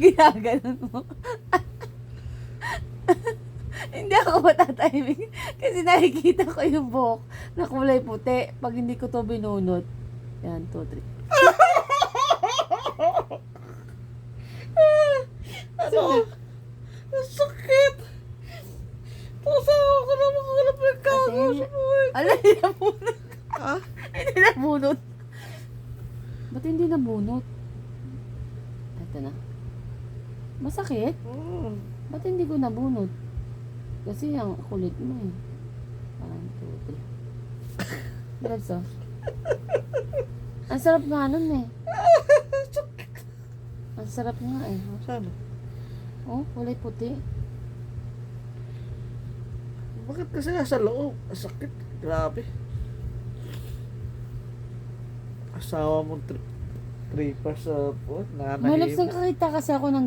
Ginaganon mo. hindi ako matatiming. Kasi nakikita ko yung buhok na kulay puti. Pag hindi ko to binunot. Yan, 2, 3. Ano? Ang sakit! Pusa ako na makakalap ng kago sa buhay. Ala, hindi nabunot. Ha? hindi nabunot. Ba't hindi nabunot? Ito na. Masakit? Hmm. Ba't hindi ko nabunot? Kasi ang kulit mo eh. One, two, three. Diretso. Ang sarap nga nun eh. Ang sarap nga eh. Saan? Oh, kulay puti. Bakit kasi nasa loob? Ang sakit. Grabe. Asawa mo tri tripper sa po. Malakas Nanahimik. nakakita kasi ako ng